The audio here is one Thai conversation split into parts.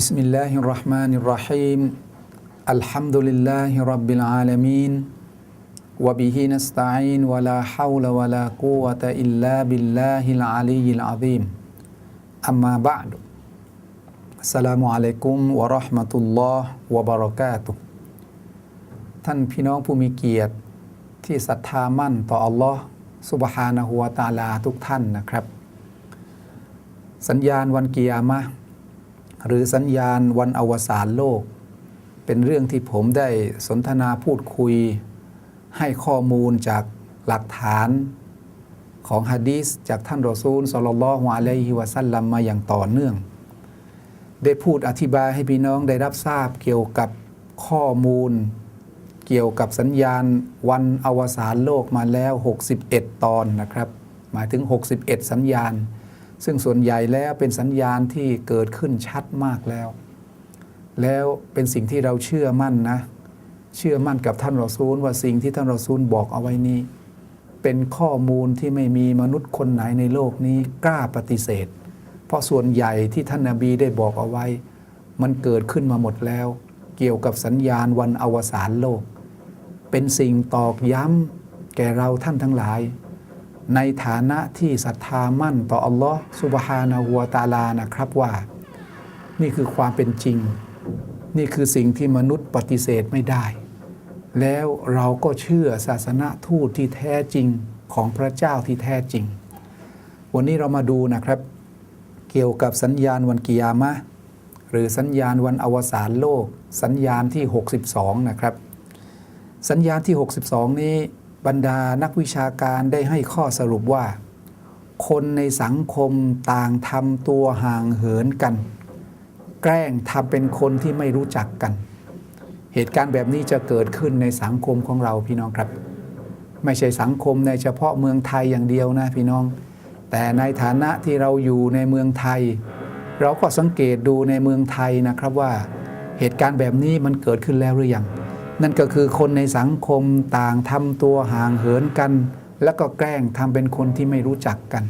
بسم الله الرحمن الرحيم الحمد لله رب العالمين وبه نستعين ولا حول ولا قوة إلا بالله العلي العظيم أما بعد السلام عليكم ورحمة الله وبركاته ท่านพี่น้องผู้มีเกียรติที่ศรัทธามั่นต่ออัลลอฮ์สุบฮานะฮูวะตะอาลาทุกท่านนะครับ สัญญาณวันกิยามะ หรือสัญญาณวันอวสานโลก เป็นเรื่องที่ผมได้สนทนาพูดคุย ให้ข้อมูลจากหลักฐานของฮะดีษจากท่านรอซูลสลลลฮุอะลัยฮิวะสัลลัมมาอย่างต่อเนื่อง ได้พูดอธิบายให้พี่น้องได้รับทราบเกี่ยวกับข้อมูล เกี่ยวกับสัญญาณวันอวสานโลกมาแล้ว 61 ตอนนะครับ หมายถึง 61 สัญญาณ ซึ่งส่วนใหญ่แล้วเป็นสัญญาณที่เกิดขึ้นชัดมากแล้ว แล้วเป็นสิ่งที่เราเชื่อมั่นนะ เชื่อมั่นกับท่านรอซูลว่าสิ่งที่ท่านรอซูลบอกเอาไว้นี้ เป็นข้อมูลที่ไม่มีมนุษย์คนไหนในโลกนี้กล้าปฏิเสธ เพราะส่วนใหญ่ที่ท่านนาบีได้บอกเอาไว้ มันเกิดขึ้นมาหมดแล้ว เกี่ยวกับสัญญาณวันอวสานโลก เป็นสิ่งตอกย้ำแก่เราท่านทั้งหลาย ในฐานะที่ศรัทธามั่นต่ออัลลอฮ์สุบฮานาหัวตาลานะครับว่า นี่คือความเป็นจริง นี่คือสิ่งที่มนุษย์ปฏิเสธไม่ได้ แล้วเราก็เชื่อศาสนาทูตที่แท้จริงของพระเจ้าที่แท้จริง วันนี้เรามาดูนะครับ เกี่ยวกับสัญญาณวันกิยามะหรือสัญญาณวันอวสานโลก สัญญาณที่ 62 นะครับ สัญญาณที่ 62 นี้ บรรดานักวิชาการได้ให้ข้อสรุปว่า คนในสังคมต่างทำตัวห่างเหินกัน แกล้งทำเป็นคนที่ไม่รู้จักกัน เหตุการณ์แบบนี้จะเกิดขึ้นในสังคมของเราพี่น้องครับ ไม่ใช่สังคมในเฉพาะเมืองไทยอย่างเดียวนะพี่น้อง แต่ในฐานะที่เราอยู่ในเมืองไทย เราก็สังเกตดูในเมืองไทยนะครับว่า เหตุการณ์แบบนี้มันเกิดขึ้นแล้วหรือยัง นั่นก็คือคนในสังคมต่างทำตัวห่างเหินกัน แล้วก็แกล้งทำเป็นคนที่ไม่รู้จักกัน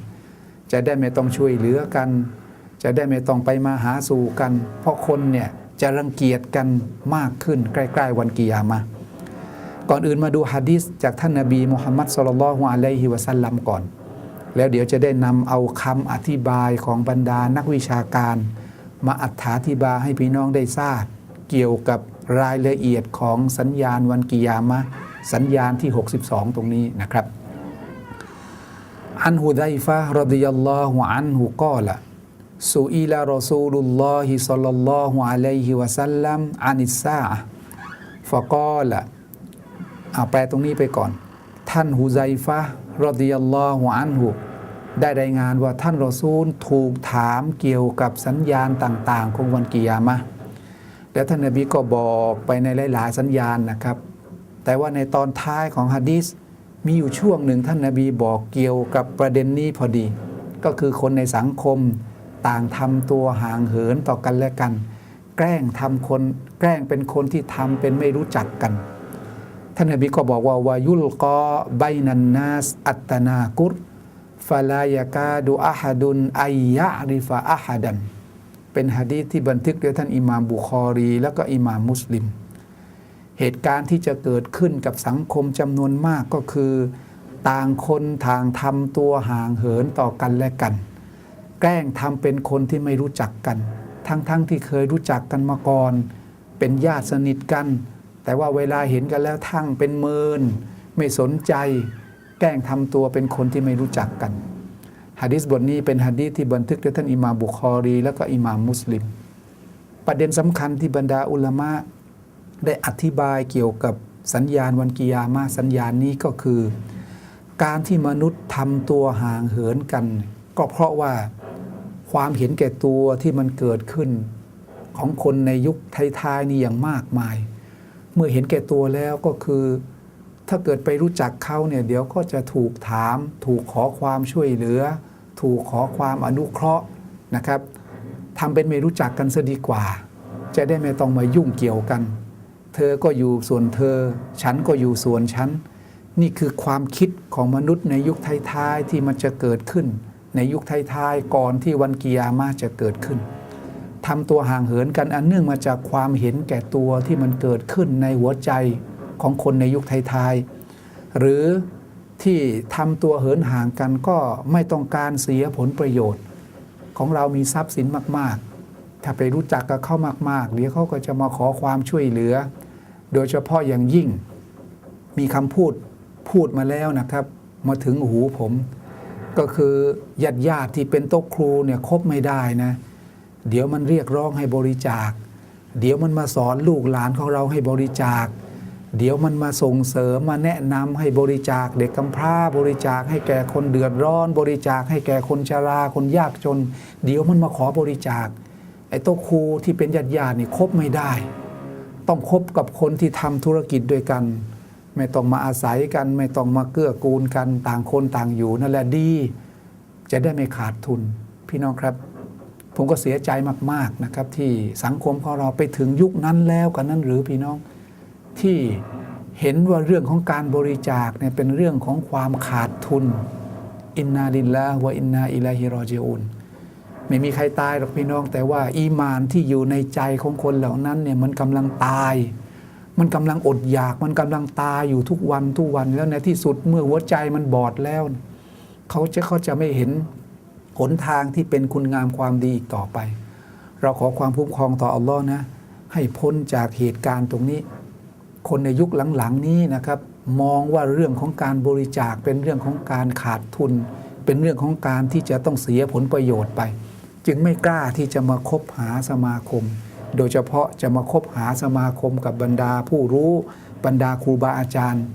จะได้ไม่ต้องช่วยเหลือกัน จะได้ไม่ต้องไปมาหาสู่กัน เพราะคนเนี่ยจะรังเกียจกันมากขึ้นใกล้ ๆ วันกิยามะก่อนอื่นมาดูฮะดิษจากท่านนบีมุฮัมมัดสุลลัลฮุอะลัยฮิวะสัลลัมก่อน แล้วเดี๋ยวจะได้นำเอาคำอธิบายของบรรดานักวิชาการ มาอธิบายให้พี่น้องได้ทราบเกี่ยวกับ รายละเอียดของสัญญาณวันกิยามะสัญญาณที่ 62 ตรงนี้นะครับ อันฮุไดฟะรดิยัลลอฮุอันฮุกอละสุอิลารอซูลุลลอฮิซัลลัลลอฮุอะลัยฮิวะสัลลัมอานิสซาฟะกอละเอาแปลตรงนี้ไปก่อน ท่านฮุไซฟะรดิยัลลอฮุอันฮุได้รายงานว่าท่านรอซูลถูกถามเกี่ยวกับสัญญาณต่าง ๆ ของวันกิยามะห์ แล้วท่านนบีก็บอกไปในหลาย ๆ สัญญาณนะครับ แต่ว่าในตอนท้ายของฮะดีษมีอยู่ช่วงหนึ่งท่านนบีบอกเกี่ยวกับประเด็นนี้พอดี ก็คือคนในสังคมต่างทำตัวห่างเหินต่อกันและกัน แกล้งทำคนแกล้งเป็นคนที่ทำเป็นไม่รู้จักกัน ท่านนบีก็บอกว่าวายุลกอไบนันนาสอัตนากุรฟลายากาดูอาฮดุนไอยะริฟาอาฮดัน เป็นฮะดีที่บันทึกโดยท่านอิหม่ามบุคอรี แล้วก็อิหม่ามมุสลิม เหตุการณ์ที่จะเกิดขึ้นกับสังคมจำนวนมากก็คือ ต่างคนทางทำตัวห่างเหินต่อกันและกัน แกล้งทำเป็นคนที่ไม่รู้จักกัน ทั้งๆทที่เคยรู้จักกันมาก่อน เป็นญาติสนิทกัน แต่ว่าเวลาเห็นกันแล้วทั้งเป็นเมิน ไม่สนใจ แกล้งทำตัวเป็นคนที่ไม่รู้จักกัน ฮะดิษบทนี้เป็นฮะดีษที่บันทึกโดยท่านอิหม่ามบุคอรี แล้วก็อิหม่ามมุสลิม ประเด็นสำคัญที่บรรดาอุลามะได้อธิบายเกี่ยวกับสัญญาณวันกิยามะห์สัญญาณนี้ก็คือ การที่มนุษย์ทำตัวห่างเหินกัน ก็เพราะว่าความเห็นแก่ตัวที่มันเกิดขึ้น ของคนในยุคท้ายๆนี่อย่างมากมาย เมื่อเห็นแก่ตัวแล้วก็คือถ้าเกิดไปรู้จักเขาเนี่ยเดี๋ยวก็จะถูกถาม ถูกขอความช่วยเหลือ ถูกขอความอนุเคราะห์นะครับทำเป็นไม่รู้จักกันซะดีกว่า จะได้ไม่ต้องมายุ่งเกี่ยวกัน เธอก็อยู่ส่วนเธอ ฉันก็อยู่ส่วนฉัน นี่คือความคิดของมนุษย์ในยุคท้ายๆที่มันจะเกิดขึ้น ในยุคท้ายๆก่อนที่วันกิยามะห์จะเกิดขึ้นทำตัวห่างเหินกันอันเนื่องมาจากความเห็นแก่ตัวที่มันเกิดขึ้นในหัวใจของคนในยุคไทยๆหรือ ที่ทำตัวเหินห่างกันก็ไม่ต้องการเสียผลประโยชน์ ของเรามีทรัพย์สินมาก ๆ ถ้าไปรู้จักกับเขามาก ๆ เดี๋ยวเขาก็จะมาขอความช่วยเหลือ โดยเฉพาะอย่างยิ่ง มีคำพูดพูดมาแล้วนะครับ มาถึงหูผม ก็คือญาติญาติที่เป็นโต๊ะครูเนี่ยคบไม่ได้นะ เดี๋ยวมันเรียกร้องให้บริจาค เดี๋ยวมันมาสอนลูกหลานของเราให้บริจาค เดี๋ยวมันมาส่งเสริมมาแนะนำให้บริจาคเด็กกำพร้าบริจาคให้แก่คนเดือดร้อน บริจาคให้แก่คนชราคนยากจน เดี๋ยวมันมาขอบริจาค ไอ้โต๊ะครูที่เป็นญาติญาติๆนี่คบไม่ได้ ต้องคบกับคนที่ทำธุรกิจด้วยกัน ไม่ต้องมาอาศัยกัน ไม่ต้องมาเกื้อกูลกันต่างคนต่างอยู่นั่นแหละดี จะได้ไม่ขาดทุน พี่น้องครับ ผมก็เสียใจมากๆนะครับ ที่สังคมของเราไปถึงยุคนั้นแล้วกันนั้นหรือพี่น้อง ที่เห็นว่าเรื่องของการบริจาคเนี่ยเป็นเรื่องของความขาดทุน อินนาลิลลาฮ์วะอินนาอิลาฮิรอจิอุนไม่มีใครตายหรอกพี่น้อง แต่ว่าอีมานที่อยู่ในใจของคนเหล่านั้นเนี่ยมันกำลังตาย มันกำลังอดอยากมันกำลังตายอยู่ทุกวันทุกวันแล้วในที่สุดเมื่อหัวใจมันบอดแล้ว เขาจะเขาจะไม่เห็นหนทางที่เป็นคุณงามความดีอีกต่อไป เราขอความคุ้มครองต่ออัลลอฮ์นะ ให้พ้นจากเหตุการณ์ตรงนี้ คนในยุคหลังๆนี้นะครับ มองว่าเรื่องของการบริจาคเป็นเรื่องของการขาดทุน เป็นเรื่องของการที่จะต้องเสียผลประโยชน์ไป จึงไม่กล้าที่จะมาคบหาสมาคม โดยเฉพาะจะมาคบหาสมาคมกับบรรดาผู้รู้บรรดาครูบาอาจารย์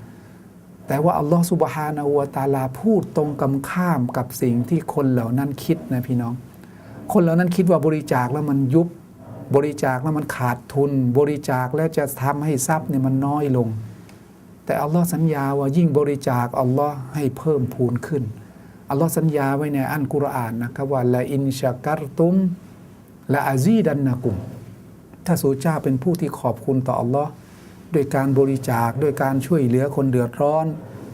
แต่ว่าอัลลอฮฺสุบฮานาอูวตะอาลาพูดตรงกันข้ามกับสิ่งที่คนเหล่านั้นคิดนะพี่น้อง คนเหล่านั้นคิดว่าบริจาคแล้วมันยุบ บริจาคแล้วมันขาดทุน บริจาคแล้วจะทำให้ทรัพย์เนี่ยมันน้อยลง แต่อัลลอฮ์สัญญาว่ายิ่งบริจาคอัลลอฮ์ให้เพิ่มพูนขึ้นอัลลอฮ์สัญญาไว้ในอันกุรอานนะครับว่าละอินชาการตุมละอาซีดันนะกุม ถ้าสูเจ้าเป็นผู้ที่ขอบคุณต่ออัลลอฮ์ด้วยการบริจาคด้วยการช่วยเหลือคนเดือดร้อน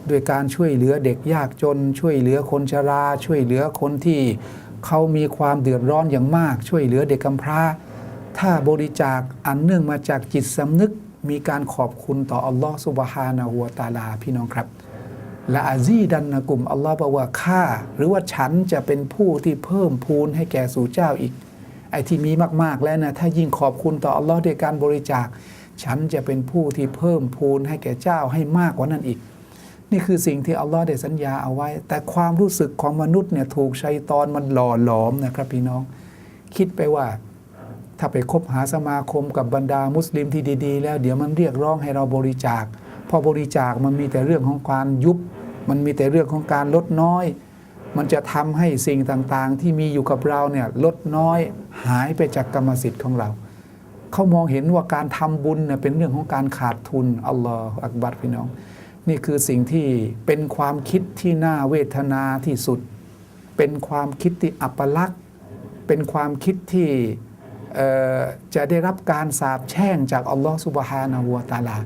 ด้วยการช่วยเหลือเด็กยากจน ช่วยเหลือคนชรา ช่วยเหลือคนที่เขามีความเดือดร้อนอย่างมาก ช่วยเหลือเด็กกำพร้า ถ้าบริจาคอันเนื่องมาจากจิตสำนึกมีการขอบคุณต่ออัลลอฮ์สุบฮานะฮูวตาลาพี่น้องครับและอาซีดันนะกลุ่มอัลลอฮ์บอกว่าข้าหรือว่าฉันจะเป็นผู้ที่เพิ่มพูนให้แก่สู่เจ้าอีก ไอ้ที่มีมากๆแล้วนะถ้ายิ่งขอบคุณต่ออัลลอฮ์ด้วยการบริจาค ฉันจะเป็นผู้ที่เพิ่มพูนให้แก่เจ้าให้มากกว่านั้นอีก นี่คือสิ่งที่อัลลอฮ์ได้สัญญาเอาไว้ แต่ความรู้สึกของมนุษย์เนี่ยถูกชัยตอนมันหล่อหลอมนะครับพี่น้อง คิดไปว่า ถ้าไปคบหาสมาคมกับบรรดามุสลิมที่ดี ๆ แล้วเดี๋ยวมันเรียกร้องให้เราบริจาค พอบริจาคมันมีแต่เรื่องของการยุบ มันมีแต่เรื่องของการลดน้อย มันจะทำให้สิ่งต่างๆ ที่มีอยู่กับเราเนี่ยลดน้อยหายไปจากกรรมสิทธิ์ของเรา เขามองเห็นว่าการทำบุญเนี่ยเป็นเรื่องของการขาดทุนอัลลอฮฺอักบัรพี่น้อง นี่คือสิ่งที่เป็นความคิดที่น่าเวทนาที่สุด เป็นความคิดที่อัปลักษณ์เป็นความคิดที่ จะได้รับการสาปแช่งจากอัลลอฮฺสุบฮานาหัวตาลา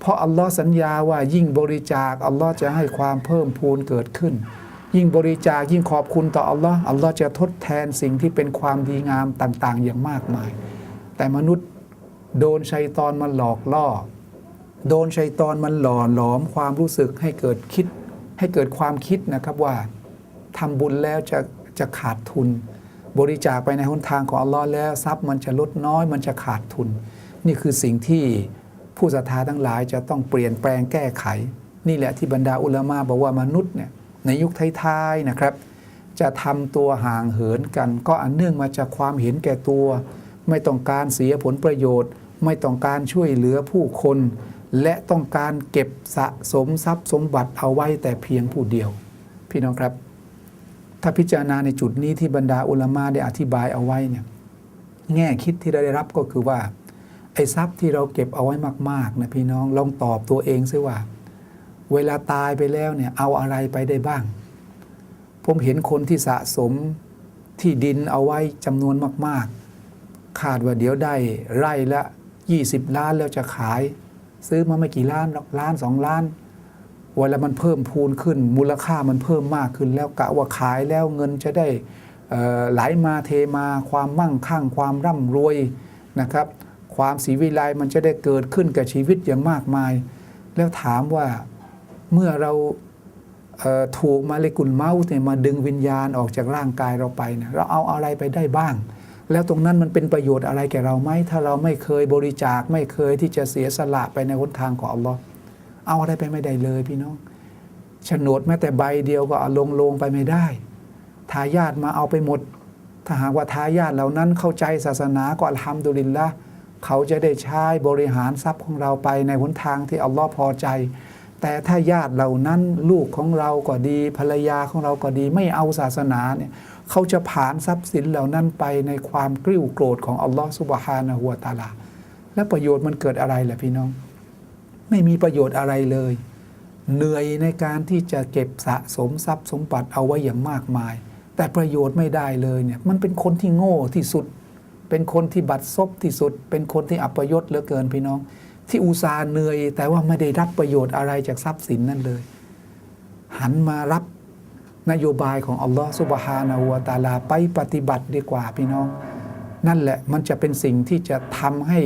เพราะอัลลอฮ์สัญญาว่ายิ่งบริจาคอัลลอฮ์จะให้ความเพิ่มพูนเกิดขึ้น ยิ่งบริจาคยิ่งขอบคุณต่ออัลลอฮ์อัลลอฮ์จะทดแทนสิ่งที่เป็นความดีงามต่างๆ อย่างมากมาย แต่มนุษย์โดนชัยตอนมันหลอกล่อ โดนชัยตอนมันหล่อหลอมความรู้สึกให้เกิดคิด ให้เกิดความคิดนะครับว่าทำบุญแล้วจะจะขาดทุน บริจาคไปในหนทางของอัลลอฮ์แล้วทรัพย์มันจะลดน้อย มันจะขาดทุน นี่คือสิ่งที่ผู้ศรัทธาทั้งหลายจะต้องเปลี่ยนแปลงแก้ไข นี่แหละที่บรรดาอุลามะบอกว่ามนุษย์เนี่ยในยุคท้ายๆนะครับ จะทำตัวห่างเหินกัน ก็อันเนื่องมาจากความเห็นแก่ตัว ไม่ต้องการเสียผลประโยชน์ ไม่ต้องการช่วยเหลือผู้คน และต้องการเก็บสะสมทรัพย์สมบัติเอาไว้แต่เพียงผู้เดียว พี่น้องครับ ถ้าพิจารณาในจุดนี้ที่บรรดาอุลามะได้อธิบายเอาไว้เนี่ยแง่คิดที่เราได้รับก็คือว่า ไอ้ทรัพย์ที่เราเก็บเอาไว้มากๆนะพี่น้องลองตอบตัวเองซิว่า เวลาตายไปแล้วเนี่ยเอาอะไรไปได้บ้าง ผมเห็นคนที่สะสมที่ดินเอาไว้จำนวนมาก ๆ คาดว่าเดี๋ยวได้ไร่ละ 20 ล้านแล้วจะขาย ซื้อมาไม่กี่ล้านหรอกล้านสองล้าน เวลามันเพิ่มพูนขึ้น มูลค่ามันเพิ่มมากขึ้น แล้วกะว่าขายแล้วเงินจะได้ไหลมาเทมา ความมั่งคั่ง ความร่ำรวยนะครับ ความสีวิไลมันจะได้เกิดขึ้นกับชีวิตอย่างมากมาย แล้วถามว่าเมื่อเราเถูกมาเลกุลเมาส์เนี่ยมาดึงวิญญาณออกจากร่างกายเราไปเนี่ยเราเอาอะไรไปได้บ้าง แล้วตรงนั้นมันเป็นประโยชน์อะไรแก่เราไหมถ้าเราไม่เคยบริจาคไม่เคยที่จะเสียสละไปในหนทางของอัลลอฮ์ เอาอะไรไปไม่ได้เลยพี่น้องโฉนดแม้แต่ใบเดียวก็เอาลงลงไปไม่ได้ทายาทมาเอาไปหมด ถ้าหากว่าทายาทเหล่านั้นเข้าใจศาสนาก็อัลฮัมดุลิลละเขาจะได้ใช้บริหารทรัพย์ของเราไปในหนทางที่อัลลอฮ์พอใจ แต่ถ้าญาติเหล่านั้นลูกของเราก็ดี ภรรยาของเราก็ดี ไม่เอาศาสนาเนี่ยเขาจะผ่านทรัพย์สินเหล่านั้นไปในความกริ้วโกรธของอัลลอฮ์สุบฮานะฮัวตาลา และประโยชน์มันเกิดอะไรล่ะพี่น้อง ไม่มีประโยชน์อะไรเลย เหนื่อยในการที่จะเก็บสะสมทรัพย์สมบัติเอาไว้อย่างมากมาย แต่ประโยชน์ไม่ได้เลยเนี่ยมันเป็นคนที่โง่ที่สุด เป็นคนที่บัดซบที่สุด เป็นคนที่อัปยศเหลือเกินพี่น้อง ที่อุตส่าห์เหนื่อย แต่ว่าไม่ได้รับประโยชน์อะไรจากทรัพย์สินนั่นเลย หันมารับนโยบายของอัลลอฮฺสุบฮานาวตะอาลาไปปฏิบัติดีกว่าพี่น้อง นั่นแหละมันจะเป็นสิ่งที่จะทำให้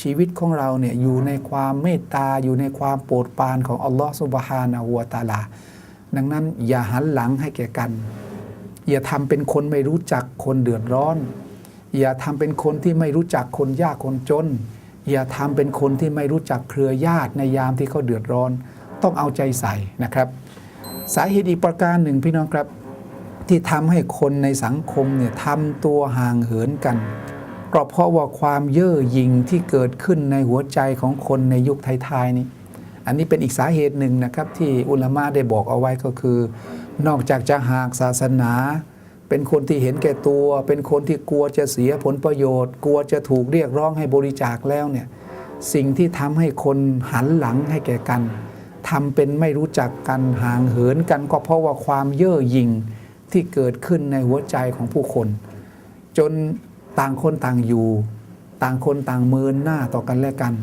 ชีวิตของเราเนี่ยอยู่ในความเมตตาอยู่ในความโปรดปรานของอัลลอฮฺสุบฮานาหัวตาลา ดังนั้นอย่าหันหลังให้แก่กัน อย่าทำเป็นคนไม่รู้จักคนเดือดร้อน อย่าทำเป็นคนที่ไม่รู้จักคนยากคนจน อย่าทำเป็นคนที่ไม่รู้จักเครือญาติในยามที่เขาเดือดร้อน ต้องเอาใจใส่นะครับ สาเหตุอีกประการหนึ่งพี่น้องครับ ที่ทำให้คนในสังคมเนี่ยทำตัวห่างเหินกัน ก็เพราะว่าความเย่อหยิ่งที่เกิดขึ้นในหัวใจของคนในยุคท้ายๆนี้ อันนี้เป็นอีกสาเหตุหนึ่งนะครับ ที่อุลามะได้บอกเอาไว้ก็คือ นอกจากจะหากศาสนา เป็นคนที่เห็นแก่ตัว เป็นคนที่กลัวจะเสียผลประโยชน์ กลัวจะถูกเรียกร้องให้บริจาคแล้วเนี่ยสิ่งที่ทำให้คนหันหลังให้แก่กันทำเป็นไม่รู้จักกันห่างเหินกันก็เพราะว่าความเย่อหยิ่งที่เกิดขึ้นในหัวใจของผู้คน จน ต่างคนต่างอยู่ ต่างคนต่างเมินหน้าต่อกันและกัน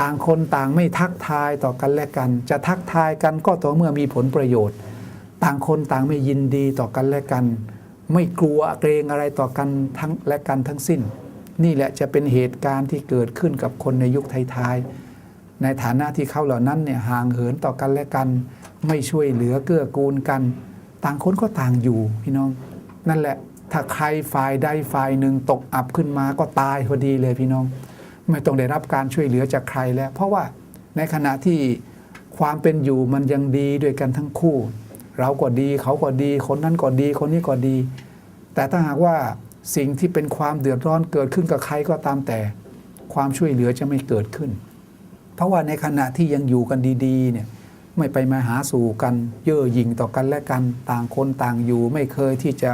ต่างคนต่างไม่ทักทายต่อกันและกัน จะทักทายกันก็ต่อเมื่อมีผลประโยชน์ ต่างคนต่างไม่ยินดีต่อกันและกัน ไม่กลัวเกรงอะไรต่อกันทั้งและกันทั้งสิ้น นี่แหละจะเป็นเหตุการณ์ที่เกิดขึ้นกับคนในยุคท้ายๆในฐานะที่เขาเหล่านั้นเนี่ยห่างเหินต่อกันและกัน ไม่ช่วยเหลือเกื้อกูลกัน ต่างคนก็ต่างอยู่พี่น้อง นั่นแหละ ถ้าใครฝ่ายใดฝ่ายหนึ่งตกอับขึ้นมาก็ตายพอดีเลยพี่น้อง ไม่ต้องได้รับการช่วยเหลือจากใครแล้ว เพราะว่าในขณะที่ความเป็นอยู่มันยังดีด้วยกันทั้งคู่ เราก็ดีเขาก็ดี คนนั้นก็ดี คนนี้ก็ดี แต่ถ้าหากว่าสิ่งที่เป็นความเดือดร้อนเกิดขึ้นกับใครก็ตามแต่ ความช่วยเหลือจะไม่เกิดขึ้น เพราะว่าในขณะที่ยังอยู่กันดีๆเนี่ยไม่ไปมาหาสู่กัน เย่อหยิ่งต่อกันและกันต่างคนต่างอยู่ไม่เคยที่จะ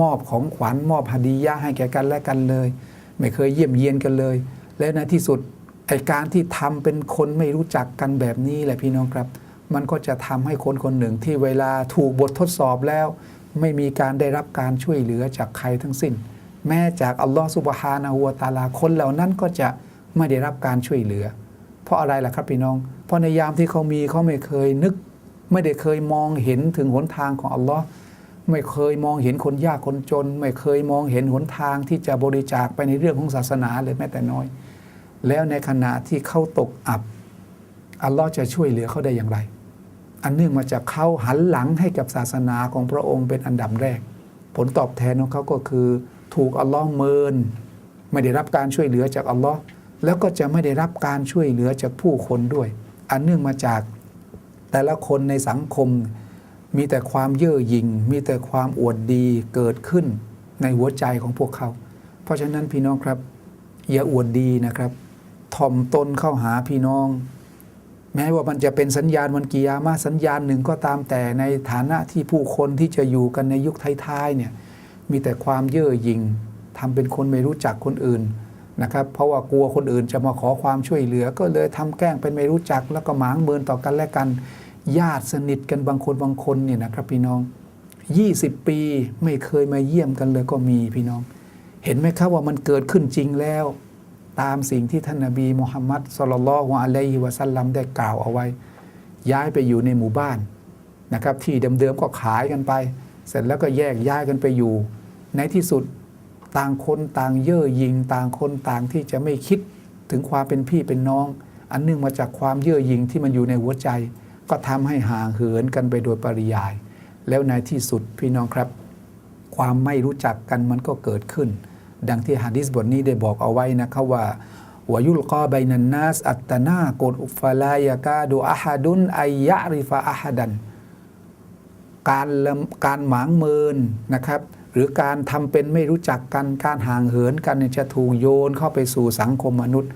มอบของขวัญมอบฮดียะให้แก่กันและกันเลย ไม่เคยเยี่ยมเยียนกันเลย และในที่สุดไอการที่ทำเป็นคนไม่รู้จักกันแบบนี้แหละพี่น้องครับ มันก็จะทำให้คนคนหนึ่งที่เวลาถูกบททดสอบแล้ว ไม่มีการได้รับการช่วยเหลือจากใครทั้งสิ้น แม้จากอัลลอฮฺสุบฮานาหัวตาลาคนเหล่านั้นก็จะไม่ได้รับการช่วยเหลือ เพราะอะไรล่ะครับพี่น้อง เพราะในยามที่เขามีเขาไม่เคยนึก ไม่ได้เคยมองเห็นถึงหนทางของอัลลอฮ์ ไม่เคยมองเห็นคนยากคนจน ไม่เคยมองเห็นหนทางที่จะบริจาคไปในเรื่องของศาสนาเลยแม้แต่น้อย แล้วในขณะที่เขาตกอับ อัลลอฮ์จะช่วยเหลือเขาได้อย่างไร อันเนื่องมาจากเขาหันหลังให้กับศาสนาของพระองค์เป็นอันดับแรก ผลตอบแทนของเขาก็คือ ถูกอัลลอฮ์เมิน ไม่ได้รับการช่วยเหลือจากอัลลอฮ์แล้วก็จะไม่ได้รับการช่วยเหลือจากผู้คนด้วย อันเนื่องมาจากแต่ละคนในสังคม มีแต่ความเย่อหยิ่งมีแต่ความอวดดีเกิดขึ้นในหัวใจของพวกเขา เพราะฉะนั้นพี่น้องครับ อย่าอวดดีนะครับถ่อมตนเข้าหาพี่น้อง แม้ว่ามันจะเป็นสัญญาณวันกิยามาสัญญาณหนึ่งก็ตามแต่ในฐานะที่ผู้คนที่จะอยู่กันในยุคท้ายๆเนี่ยมีแต่ความเย่อหยิ่งทำเป็นคนไม่รู้จักคนอื่นนะครับ เพราะว่ากลัวคนอื่นจะมาขอความช่วยเหลือ ก็เลยทำแกล้งเป็นไม่รู้จักแล้วก็หมางเมินต่อกันและกัน ญาติสนิทกันบางคนบางคนเนี่ยนะครับพี่น้อง 20 ปีไม่เคยมาเยี่ยมกันเลยก็มีพี่น้อง เห็นไหมครับว่ามันเกิดขึ้นจริงแล้ว ตามสิ่งที่ท่านนบีมุฮัมมัดสุลลัลฮวะอะลัยฮิวะสัลลัมได้กล่าวเอาไว้ ย้ายไปอยู่ในหมู่บ้านนะครับ ที่เดิมๆก็ขายกันไป เสร็จแล้วก็แยกย้ายกันไปอยู่ ในที่สุดต่างคนต่างเย่อหยิงต่างคนต่างที่จะไม่คิดถึงความเป็นพี่เป็นน้อง อันเนื่องมาจากความเย่อหยิงที่มันอยู่ในหัวใจ ก็ทำให้ห่างเหินกันไปโดยปริยาย แล้วในที่สุดพี่น้องครับ ความไม่รู้จักกันมันก็เกิดขึ้น ดังที่ฮะดิษบทนี้ได้บอกเอาไว้นะครับว่าวายุลกอไบนันนัสอัตนากดอุฟลายกาดูอาฮัดุนไอยะริฟาอาฮัดัน การการหมางเมินนะครับ หรือการทำเป็นไม่รู้จักกันการห่างเหินกันจะถูกโยนเข้าไปสู่สังคมมนุษย์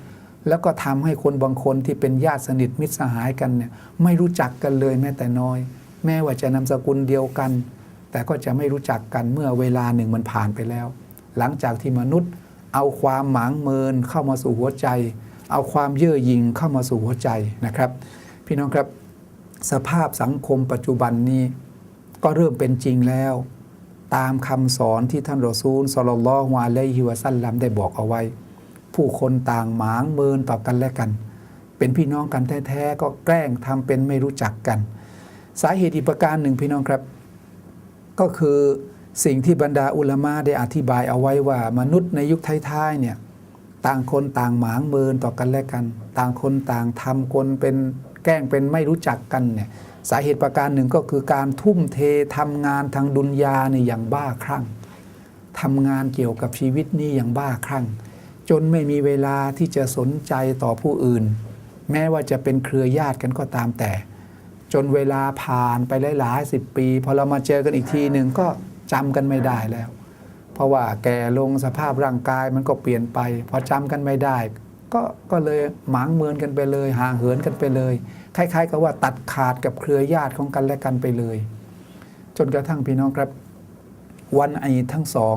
แล้วก็ทำให้คนบางคนที่เป็นญาติสนิทมิตรสหายกันเนี่ยไม่รู้จักกันเลยแม้แต่น้อย แม้ว่าจะนามสกุลเดียวกัน แต่ก็จะไม่รู้จักกันเมื่อเวลาหนึ่งมันผ่านไปแล้ว หลังจากที่มนุษย์ เอาความหมางเมินเข้ามาสู่หัวใจ เอาความเย่อหยิ่งเข้ามาสู่หัวใจนะครับ พี่น้องครับสภาพสังคมปัจจุบันนี้ ก็เริ่มเป็นจริงแล้ว ตามคำสอนที่ท่านรอซูลสลลลอฮุอะลัยฮิวะซัลลัมได้บอกเอาไว้ ผู้คนต่างหมางเมินต่อกันและกัน เป็นพี่น้องกันแท้ๆก็แกล้งทำเป็นไม่รู้จักกัน สาเหตุอีกประการหนึ่งพี่น้องครับ ก็คือสิ่งที่บรรดาอุลามะได้อธิบายเอาไว้ว่ามนุษย์ในยุคท้ายๆเนี่ยต่างคนต่างหมางเมินต่อกันและกัน ต่างคนต่างทำคนเป็นแกล้งเป็นไม่รู้จักกันเนี่ยสาเหตุประการหนึ่งก็คือการทุ่มเททำงานทางดุนยาในยอย่างบ้าคลั่งทำงานเกี่ยวกับชีวิตนี่อย่างบ้าคลั่ง จนไม่มีเวลาที่จะสนใจต่อผู้อื่น แม้ว่าจะเป็นเครือญาติกันก็ตามแต่ จนเวลาผ่านไปหลายๆสิบปีพอเรามาเจอกันอีกทีหนึ่งก็จำกันไม่ได้แล้ว เพราะว่าแก่ลงสภาพร่างกายมันก็เปลี่ยนไป พอจำกันไม่ได้ ก็ก็เลยหมางเมินกันไปเลย ห่างเหินกันไปเลย คล้าย ๆ กับว่าตัดขาดกับเครือญาติของกันและกันไปเลย จนกระทั่งพี่น้องครับ วันไอทั้งสอง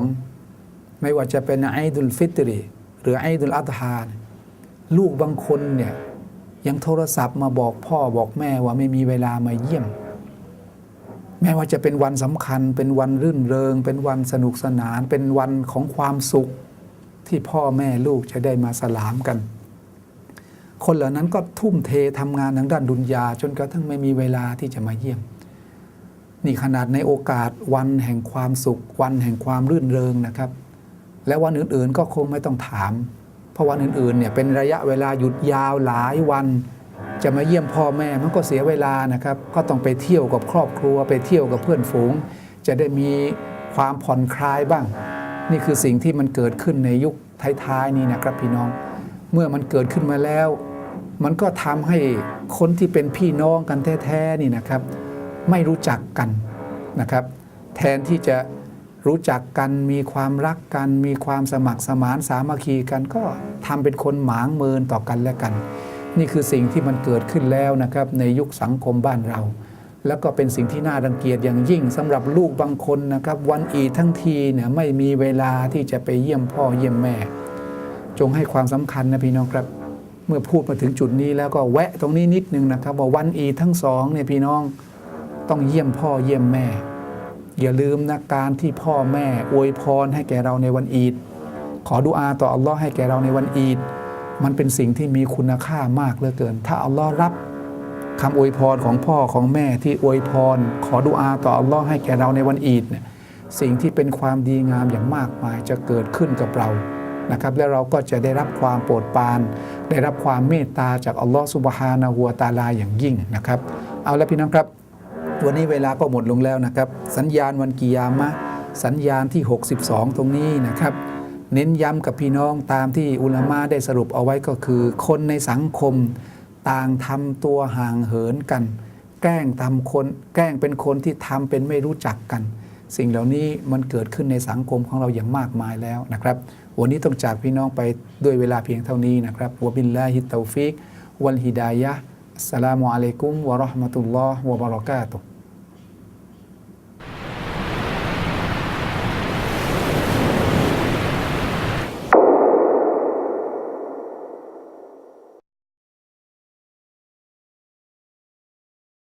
ไม่ว่าจะเป็นไอดุลฟิตรี หรือไอดุลอัตฮานลูกบางคนเนี่ยยังโทรศัพท์มาบอกพ่อบอกแม่ว่าไม่มีเวลามาเยี่ยม แม้ว่าจะเป็นวันสำคัญ เป็นวันรื่นเริง เป็นวันสนุกสนาน เป็นวันของความสุข ที่พ่อแม่ลูกจะได้มาสลามกัน คนเหล่านั้นก็ทุ่มเททำงานทางด้านดุนยา จนกระทั่งไม่มีเวลาที่จะมาเยี่ยม นี่ขนาดในโอกาสวันแห่งความสุข วันแห่งความรื่นเริงนะครับ และวันอื่นๆก็คงไม่ต้องถาม เพราะวันอื่นๆเนี่ยเป็นระยะเวลาหยุดยาวหลายวัน จะมาเยี่ยมพ่อแม่มันก็เสียเวลานะครับ ก็ต้องไปเที่ยวกับครอบครัวไปเที่ยวกับเพื่อนฝูง จะได้มีความผ่อนคลายบ้าง นี่คือสิ่งที่มันเกิดขึ้นในยุคท้ายๆนี้นะครับพี่น้อง เมื่อมันเกิดขึ้นมาแล้ว มันก็ทำให้คนที่เป็นพี่น้องกันแท้ๆนี่นะครับ ไม่รู้จักกันนะครับ แทนที่จะ รู้จักกันมีความรักกัน มีความสมัครสมานสามัคคีกันก็ทำเป็นคนหมางเมินต่อกันและกัน นี่คือสิ่งที่มันเกิดขึ้นแล้วนะครับในยุคสังคมบ้านเรา แล้วก็เป็นสิ่งที่น่ารังเกียจอย่างยิ่งสำหรับลูกบางคนนะครับ วันอีทั้งทีเนี่ยไม่มีเวลาที่จะไปเยี่ยมพ่อเยี่ยมแม่ จงให้ความสำคัญนะพี่น้องครับ เมื่อพูดมาถึงจุดนี้แล้วก็แวะตรงนี้นิดนึงนะครับ ว่าวันอีทั้งสองเนี่ยพี่น้องต้องเยี่ยมพ่อเยี่ยมแม่ อย่าลืมนะการที่พ่อแม่อวยพรให้แก่เราในวันอีด ขอดุอาต่ออัลลอฮ์ให้แก่เราในวันอีด มันเป็นสิ่งที่มีคุณค่ามากเหลือเกิน ถ้าอัลลอฮ์รับคำอวยพรของพ่อของแม่ที่อวยพร ขอดุอาต่ออัลลอฮ์ให้แก่เราในวันอีดเนี่ยสิ่งที่เป็นความดีงามอย่างมากมายจะเกิดขึ้นกับเรานะครับและเราก็จะได้รับความโปรดปราน ได้รับความเมตตาจากอัลลอฮ์สุบฮานะฮูวตาลาอย่างยิ่งนะครับ เอาละพี่น้องครับ วันนี้เวลาก็หมดลงแล้วนะครับ สัญญาณวันกิยามะ สัญญาณที่ 62 ตรงนี้นะครับ เน้นย้ำกับพี่น้องตามที่อุลามะได้สรุปเอาไว้ก็คือ คนในสังคมต่างทำตัวห่างเหินกัน แกล้งทำคนแกล้งเป็นคนที่ทำเป็นไม่รู้จักกัน สิ่งเหล่านี้มันเกิดขึ้นในสังคมของเราอย่างมากมายแล้วนะครับ วันนี้ต้องจากพี่น้องไปด้วยเวลาเพียงเท่านี้นะครับวบิลลาฮิตตาฟิก วัลฮิดายะห์อัสลามุอะลัยกุมวะราะห์มะตุลลอฮ์วะบะเราะกาตุฮ์